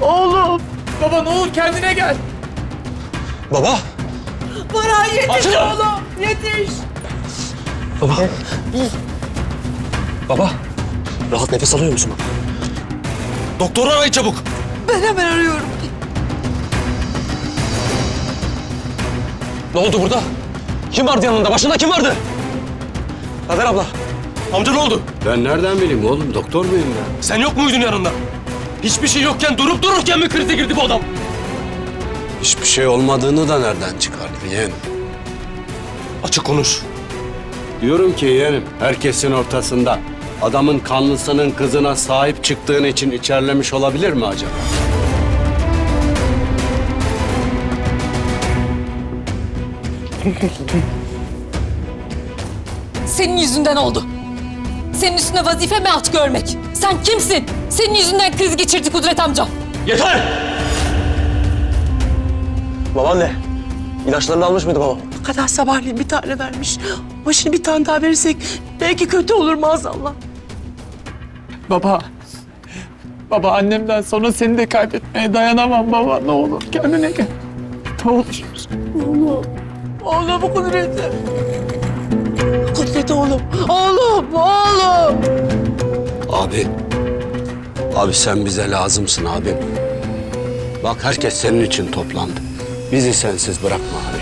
Oğlum. Baba ne olur kendine gel. Baba! Bana yetiş Açın! oğlum. Yetiş. Baba! Baba! Rahat nefes alıyor musun baba? Doktoru arayın çabuk! Ben hemen arıyorum. Ne oldu burada? Kim vardı yanında? Başında kim vardı? Kader abla. Amca ne oldu? Ben nereden bileyim oğlum? Doktor muyum ben? Sen yok muydun yanında? Hiçbir şey yokken durup dururken mi krize girdi bu adam? Hiçbir şey olmadığını da nereden çıkardın yeğenim? Açık konuş. Diyorum ki yeğenim, herkesin ortasında adamın kanlısının kızına sahip çıktığın için içerlemiş olabilir mi acaba? Senin yüzünden oldu. Senin üstüne vazife mi at görmek? Sen kimsin? Senin yüzünden kriz geçirdi Kudret amca. Yeter! Babaanne, ilaçlarını almış mıydı babam? Kadar sabahleyin bir tane vermiş. Ama şimdi bir tane daha verirsek belki kötü olur maazallah. Baba. Baba annemden sonra seni de kaybetmeye dayanamam baba. Ne olur kendine gel. Ne olur. Oğlum. Oğlum Kudret'im. Oğlum. Oğlum, oğlum. Abi, abi sen bize lazımsın abim. Bak herkes senin için toplandı. Bizi sensiz bırakma abi.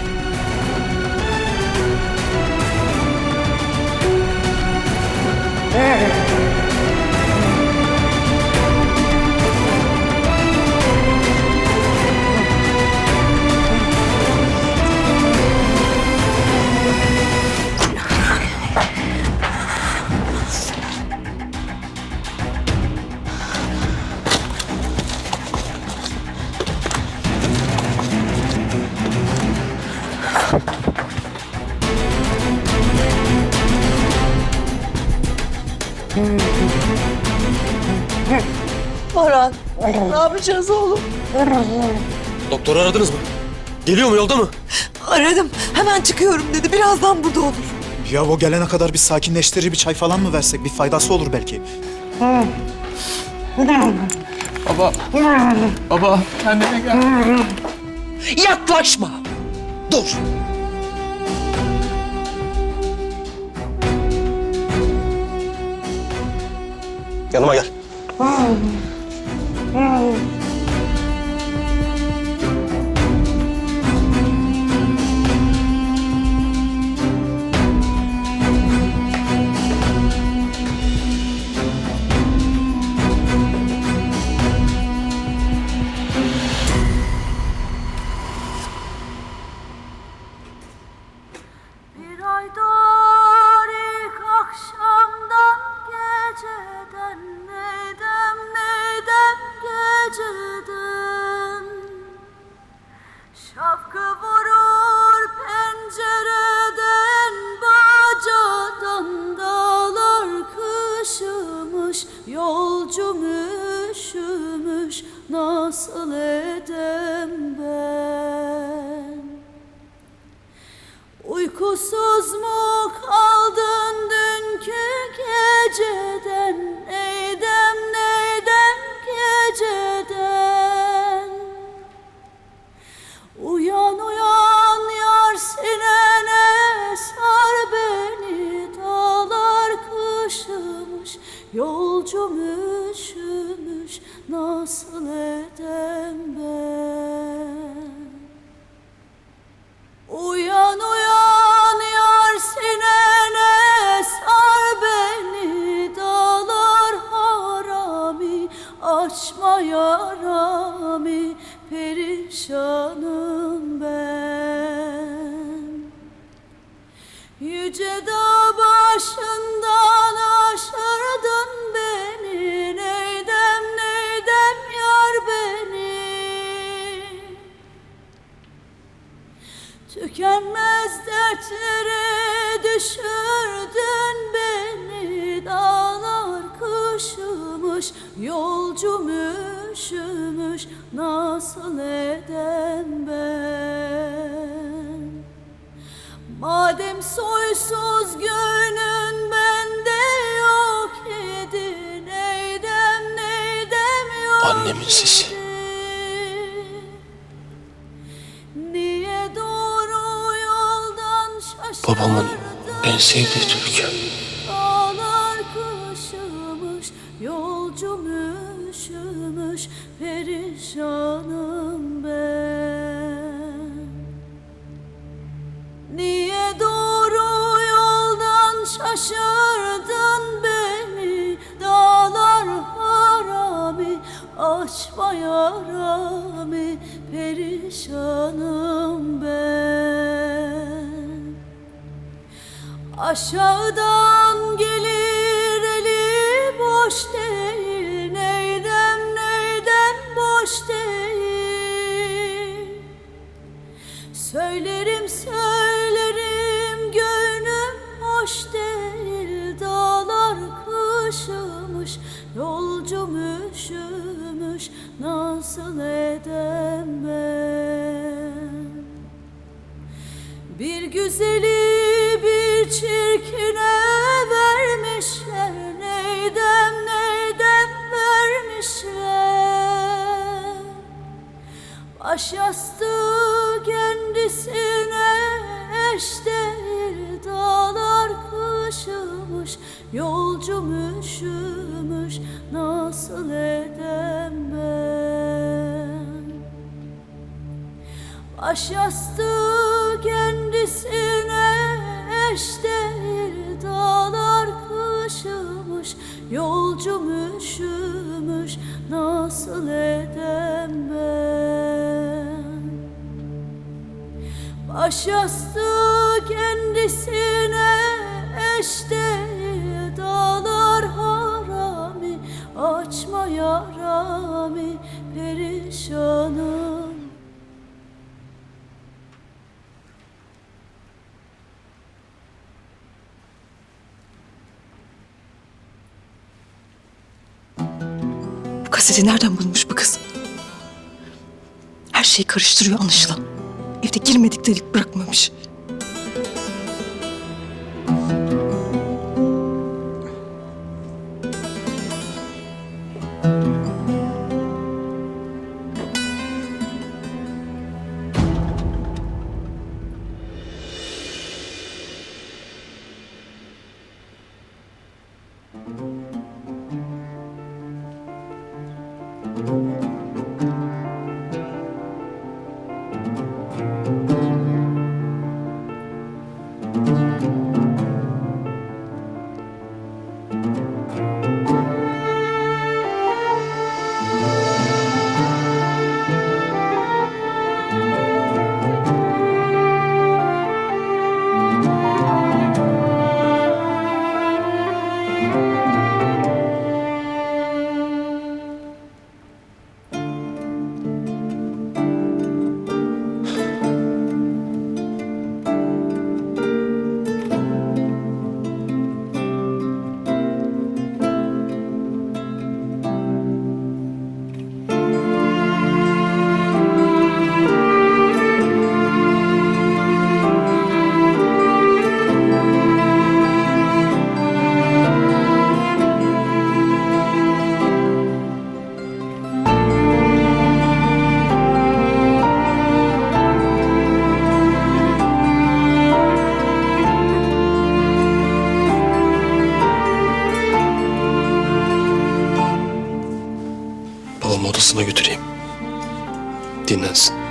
Baran. Ne yapacağız oğlum? Doktoru aradınız mı? Geliyor mu, yolda mı? Aradım. Hemen çıkıyorum dedi. Birazdan burada olur. Ya o gelene kadar bir sakinleştirici bir çay falan mı versek? Bir faydası olur belki. Baba. Baba kendine gel. Yaklaşma. Dur. Yanıma gel. Uykusuz mu kaldın dünkü geceden. Neydem neydem geceden? Uyan uyan yar sinene sar beni. Dağlar kışımış yolcum üşümüş. Nasıl edem ben? Uyan uyan perişanım ben. Yüce dağ başından aşırdın beni. Neydem neydem yar beni? Tükenmez dertlere düşürdün beni kışımış, yolcum üşümüş Nasıl edem ben Madem soysuz gönlün bende yok idi Neydem Annemin sesi. Niye doğru yoldan şaşırdın? Babamın en sevdiği türkü. Kışımış, yolcum üşümüş, perişanım ben. Niye doğru yoldan şaşırdın beni? Dağlar harami, açma yarami, perişanım ben. Aşağıdan gelir Söylerim söylerim gönlüm hoş değil. Dağlar kışımış yolcum üşümüş. Nasıl edem ben bir güzeli üşümüş Nasıl edem ben? Baş yastığı kendisine eş değil Dağlar kışımış, yolcum üşümüş Nasıl edem ben? Baş yastığı kendisine eş değil yarami Perişanım Bu kaseti nereden bulmuş bu kız? Her şeyi karıştırıyor anlaşılan. Evde girmedik dedik bırakmamış. Odasına götüreyim. Dinlensin.